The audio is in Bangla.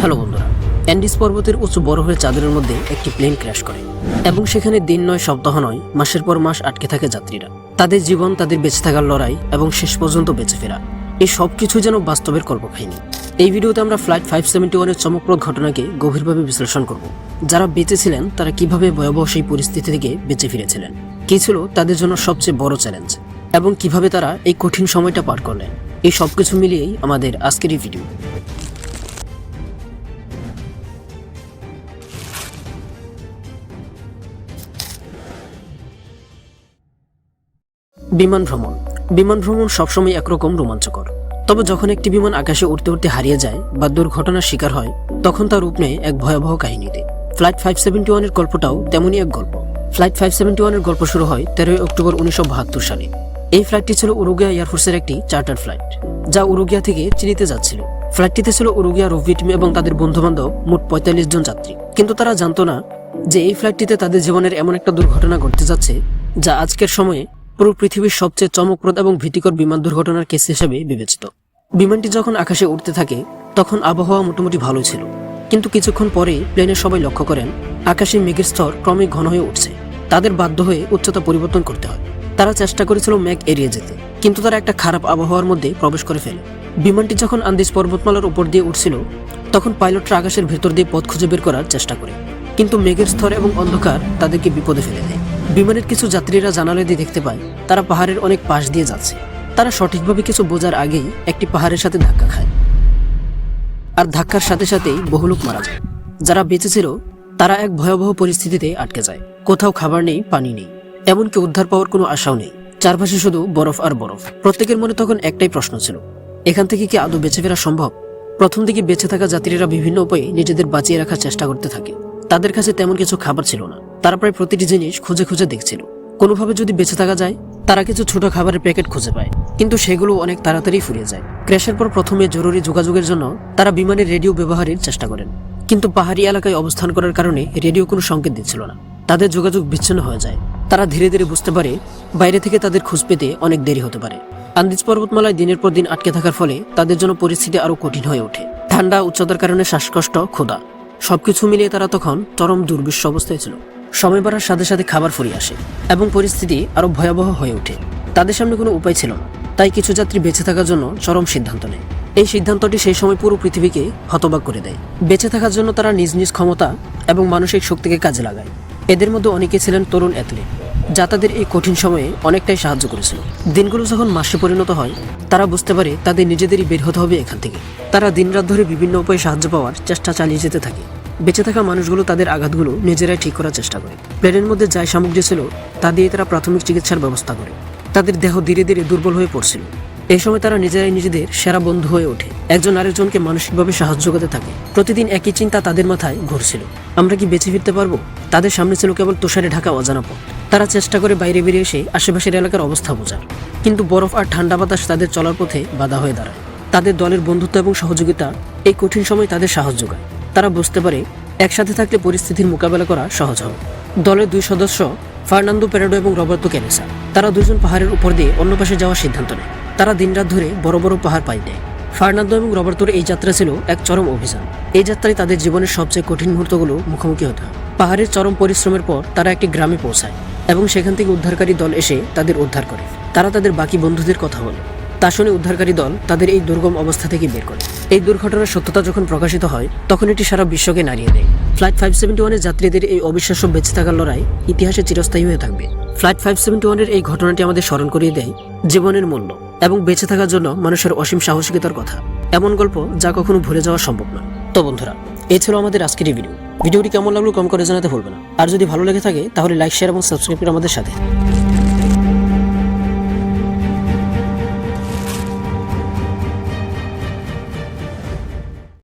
হ্যালো বন্ধুরা অ্যান্ডিস পর্বতের উঁচু বরফের চাদরের মধ্যে একটি প্লেন ক্র্যাশ করে এবং সেখানে দিন নয়, সপ্তাহ নয়, মাসের পর মাস আটকে থাকে যাত্রীরা। তাদের জীবন, তাদের বেঁচে থাকার লড়াই এবং শেষ পর্যন্ত বেঁচে ফেরা এই সব কিছু যেন বাস্তবের কল্পকাহিনী। এই ভিডিওতে আমরা ফ্লাইট ফাইভ সেভেন্টি ওয়ানের চমকপ্রদ ঘটনাকে গভীরভাবে বিশ্লেষণ করব। যারা বেঁচে ছিলেন, তারা কীভাবে ভয়াবহ সেই পরিস্থিতি থেকে বেঁচে ফিরেছিলেন? কি ছিল তাদের জন্য সবচেয়ে বড় চ্যালেঞ্জ? এবং কীভাবে তারা এই কঠিন সময়টা পার করলেন? এই সবকিছু মিলিয়েই আমাদের আজকের এই ভিডিও। বিমান ভ্রমণ। বিমান ভ্রমণ সবসময় একরকম রোমাঞ্চকর। তবে যখন একটি বিমান আকাশে উঠতে উঠতে হারিয়ে যায় বা দুর্ঘটনার শিকার হয়, তখন তার রূপ নেয় এক ভয়াবহ কাহিনীতে। ফ্লাইট ফাইভ সেভেন্টি ওয়ানের গল্পটাও তেমনই এক গল্প। ফ্লাইট ফাইভ সেভেন্টি ওয়ানের গল্প শুরু হয় তেরোই অক্টোবর উনিশশো বাহাত্তর সালে। এই ফ্লাইটটি ছিল উরুগিয়া এয়ারফোর্সের একটি চার্টার ফ্লাইট যা উরুগিয়া থেকে চিলিতে যাচ্ছিল। ফ্লাইটটিতে ছিল উরুগিয়া রুভি এবং তাদের বন্ধু বান্ধব মোট পঁয়তাল্লিশ জন যাত্রী। কিন্তু তারা জানতো না যে এই ফ্লাইটটিতে তাদের জীবনের এমন একটা দুর্ঘটনা ঘটতে যাচ্ছে, যা আজকের সময়ে পুরো পৃথিবীর সবচেয়ে চমকপ্রদ এবং ভীতিকর বিমান দুর্ঘটনার কেস হিসেবে বিবেচিত। বিমানটি যখন আকাশে উঠতে থাকে, তখন আবহাওয়া মোটামুটি ভালো ছিল। কিন্তু কিছুক্ষণ পরে প্লেনের সবাই লক্ষ্য করেন, আকাশে মেঘের স্তর ক্রমে ঘন হয়ে উঠছে। তাদের বাধ্য হয়ে উচ্চতা পরিবর্তন করতে হয়। তারা চেষ্টা করেছিল মেঘ এড়িয়ে যেতে, কিন্তু তারা একটা খারাপ আবহাওয়ার মধ্যে প্রবেশ করে ফেলে। বিমানটি যখন আন্দিজ পর্বতমালার উপর দিয়ে উঠছিল তখন পাইলটরা আকাশের ভেতর দিয়ে পথ খুঁজে বের করার চেষ্টা করে। কিন্তু মেঘের স্তর এবং অন্ধকার তাদেরকে বিপদে ফেলে দেয়। বিমানের কিছু যাত্রীরা জানালা দিয়ে দেখতে পায়, তারা পাহাড়ের অনেক পাশ দিয়ে যাচ্ছে। তারা সঠিকভাবে কিছু বোঝার আগেই একটি পাহাড়ের সাথে ধাক্কা খায়। আর ধাক্কার সাথে সাথেই বহু লোক মারা যায়। যারা বেঁচে ছিল, তারা এক ভয়াবহ পরিস্থিতিতে আটকে যায়। কোথাও খাবার নেই, পানি নেই, এমনকি উদ্ধার পাওয়ার কোনো আশাও নেই। চারপাশে শুধু বরফ আর বরফ। প্রত্যেকের মনে তখন একটাই প্রশ্ন ছিল, এখান থেকে কি আদৌ বেঁচে ফেরা সম্ভব? প্রথম দিকে বেঁচে থাকা যাত্রীরা বিভিন্ন উপায়ে নিজেদের বাঁচিয়ে রাখার চেষ্টা করতে থাকে। তাদের কাছে তেমন কিছু খাবার ছিল না। তারা প্রায় প্রতিটি জিনিস খুঁজে খুঁজে দেখছিল। কোনোভাবে যদি বেঁচে থাকা যায়, তারা কিছু ছোট খাবারের প্যাকেট খুঁজে পায়। কিন্তু সেগুলো অনেক তাড়াতাড়ি ফুরিয়ে যায়। ক্র্যাশের পর প্রথমে জরুরি যোগাযোগের জন্য তারা বিমানের রেডিও ব্যবহারের চেষ্টা করেন। কিন্তু পাহাড়ি এলাকায় অবস্থান করার কারণে রেডিও কোনো সংকেত দিচ্ছিল না। তাদের যোগাযোগ বিচ্ছিন্ন হয়ে যায়। তারা ধীরে ধীরে বুঝতে পারে, বাইরে থেকে তাদের খোঁজ পেতে অনেক দেরি হতে পারে। আন্দিজ পর্বতমালায় দিনের পর দিন আটকে থাকার ফলে তাদের জন্য পরিস্থিতি আরও কঠিন হয়ে ওঠে। ঠান্ডা, উচ্চতার কারণে শ্বাসকষ্ট, ক্ষুধা। সবকিছু মিলিয়ে তারা তখন চরম দুর্বিশ্ব অবস্থায় ছিল। সময় বাড়ার সাথে সাথে খাবার ফুরিয়ে আসে এবং পরিস্থিতি আরও ভয়াবহ হয়ে ওঠে। তাদের সামনে কোনো উপায় ছিল না, তাই কিছু যাত্রী বেঁচে থাকার জন্য চরম সিদ্ধান্ত নেয়। এই সিদ্ধান্তটি সেই সময় পুরো পৃথিবীকে হতবাক করে দেয়। বেঁচে থাকার জন্য তারা নিজ নিজ ক্ষমতা এবং মানসিক শক্তিকে কাজে লাগায়। এদের মধ্যে অনেকে ছিলেন তরুণ অ্যাথলিট। যা তাদের এই কঠিন সময়ে অনেকটাই সাহায্য করেছিল। দিনগুলো যখন মাসে পরিণত হয়, তারা বুঝতে পারে তাদের নিজেদেরই বের হতে হবে এখান থেকে। তারা দিনরাত ধরে বিভিন্ন উপায়ে সাহায্য পাওয়ার চেষ্টা চালিয়ে যেতে থাকে। বেঁচে থাকা মানুষগুলো তাদের আঘাতগুলো নিজেরাই ঠিক করার চেষ্টা করে। প্লেনের মধ্যে যাই সামগ্রী ছিল, তা দিয়ে তারা প্রাথমিক চিকিৎসার ব্যবস্থা করে। তাদের দেহ ধীরে ধীরে দুর্বল হয়ে পড়ছিল। এই সময় তারা নিজেরাই নিজেদের সেরা বন্ধু হয়ে ওঠে। একজন আরেকজনকে মানসিকভাবে সাহায্য করতে থাকে। প্রতিদিন একই চিন্তা তাদের মাথায় ঘুরছিল। আমরা কি বেঁচে ফিরতে পারব? তাদের সামনে ছিল কেবল তুষারে ঢাকা অজানা পথ। তারা চেষ্টা করে বাইরে বেরিয়ে এসে আশেপাশের এলাকার অবস্থা বোঝার কিন্তু বরফ আর ঠান্ডা বাতাস তাদের চলার পথে বাধা হয়ে দাঁড়ায়। তাদের দলের বন্ধুত্ব এবং সহযোগিতা এই কঠিন সময় তাদের সাহায্য করে তারা বুঝতে পারে, একসাথে থাকলে পরিস্থিতির মোকাবেলা করা সহজ হবে। দলের দুই সদস্য, ফার্নান্দো পেরাডো এবং রবার্তো ক্যানেসা তারা দুজন পাহাড়ের উপর দিয়ে অন্য পাশে যাওয়ার সিদ্ধান্ত নেয়। তারা দিনরাত ধরে বড় বড় পাহাড় পাই দেয়। ফার্নান্দো এবং রবার্তোর এই যাত্রা ছিল এক চরম অভিযান। এই যাত্রায় তাদের জীবনের সবচেয়ে কঠিন মুহূর্তগুলো মুখোমুখি হতে হয়। পাহাড়ের চরম পরিশ্রমের পর তারা একটি গ্রামে পৌঁছায়। এবং সেখান থেকে উদ্ধারকারী দল এসে তাদের উদ্ধার করে। তারা তাদের বাকি বন্ধুদের কথা বলে। তা শুনে উদ্ধারকারী দল তাদের এই দুর্গম অবস্থা থেকে বের করে। এই দুর্ঘটনার সত্যতা যখন প্রকাশিত হয়, তখন এটি সারা বিশ্বকে নাড়িয়ে দেয়। ফ্লাইট ফাইভ সেভেন্টি ওয়ানের যাত্রীদের এই অবিশ্বাস্য বেঁচে থাকার লড়াই ইতিহাসে চিরস্থায়ী হয়ে থাকবে। ফ্লাইট ফাইভ সেভেন্টি ওয়ানের এই ঘটনাটি আমাদের স্মরণ করিয়ে দেয় জীবনের মূল্য এবং বেঁচে থাকার জন্য মানুষের অসীম সাহসিকতার কথা। এমন গল্প যা কখনো ভুলে যাওয়া সম্ভব নয়। তো বন্ধুরা এই ছিল আমাদের আজকের ভিডিও ভিডিওটি কেমন লাগল কম করে জানাতে ভুলবে আর যদি ভালো লেগে থাকে, তাহলে লাইক শেয়ার এবং সাবস্ক্রাইব করে আমাদের সাথে।